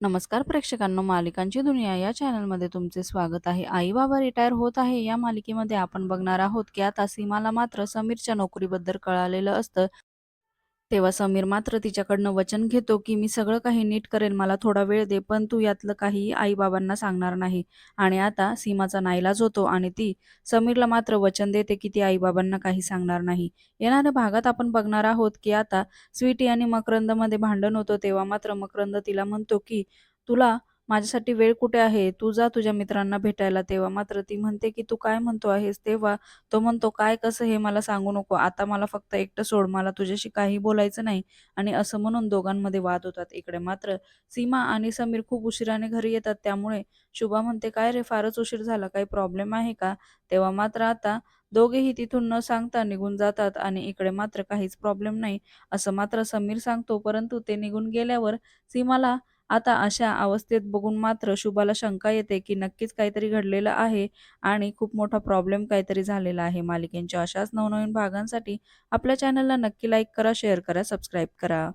नमस्कार प्रेक्षकांनो, मालिकांची दुनिया या चॅनलमध्ये तुमचे स्वागत आहे. आई-बाबा रिटायर होत आहे या मालिकेमध्ये आपण बघणार आहोत की आता सीमाला मात्र समीरच्या नोकरीबद्दल कळालेलं असतं. तेव्हा समीर मात्र तिच्याकडनं वचन घेतो की मी सगळं काही नीट करेन, मला थोडा वेळ दे, पण तू यातलं काही आईबाबांना सांगणार नाही. आणि आता सीमाचा नाईलाज होतो आणि ती समीरला मात्र वचन देते की ती आईबाबांना काही सांगणार नाही. येणाऱ्या भागात आपण बघणार आहोत की आता स्वीटी आणि मकरंदमध्ये भांडण होतं. तेव्हा मात्र मकरंद तिला म्हणतो की तुला माझ्यासाठी वेळ कुठे आहे? तू जा तुझ्या मित्रांना भेटायला. तेव्हा मात्र ती म्हणते की तू काय म्हणतो आहेस? तेव्हा तो म्हणतो काय कसं हे मला सांगू नको. आता मला फक्त एकटं सोड. मला तुझ्याशी काही बोलायचं नाही. आणि असं म्हणून दोघांमध्ये वाद होतात. इकडे मात्र सीमा आणि समीर खूप उशिराने घरी येतात. त्यामुळे शुभा म्हणते काय रे फारच उशीर झाला. काही प्रॉब्लेम आहे का? तेव्हा मात्र आता दोघेही तिथून न सांगता निघून जातात आणि इकडे मात्र काहीच प्रॉब्लेम नाही असं मात्र समीर सांगतो. परंतु ते निघून गेल्यावर सीमाला आता अशा अवस्थेत बघून मात्र शुभाला शंका येते की नक्कीच काहीतरी घडलेलं आहे आणि खूप मोठा प्रॉब्लेम काहीतरी झालेला आहे. मालिकेंच्या अशाच नवनवीन भागांसाठी आपल्या चॅनलला नक्की लाईक करा, शेअर करा, सबस्क्राईब करा.